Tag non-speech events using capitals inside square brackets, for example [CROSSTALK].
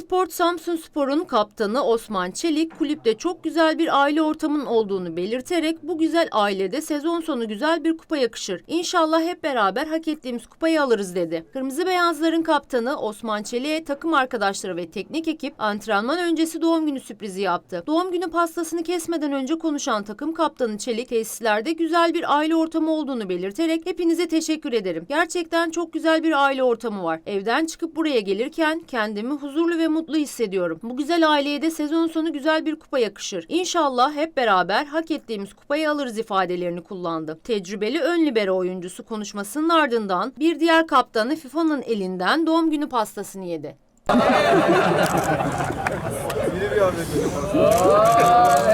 Sport Samsun Spor'un kaptanı Osman Çelik kulüpte çok güzel bir aile ortamının olduğunu belirterek bu güzel ailede sezon sonu güzel bir kupa yakışır. İnşallah hep beraber hak ettiğimiz kupayı alırız dedi. Kırmızı Beyazların kaptanı Osman Çelik'e takım arkadaşları ve teknik ekip antrenman öncesi doğum günü sürprizi yaptı. Doğum günü pastasını kesmeden önce konuşan takım kaptanı Çelik tesislerde güzel bir aile ortamı olduğunu belirterek hepinize teşekkür ederim. Gerçekten çok güzel bir aile ortamı var. Evden çıkıp buraya gelirken kendimi huzurlu ve mutlu hissediyorum. Bu güzel aileye de sezon sonu güzel bir kupa yakışır. İnşallah hep beraber hak ettiğimiz kupayı alırız ifadelerini kullandı. Tecrübeli ön libero oyuncusu konuşmasının ardından bir diğer kaptanı FIFA'nın elinden doğum günü pastasını yedi. Yine bir. [LAUGHS] [LAUGHS]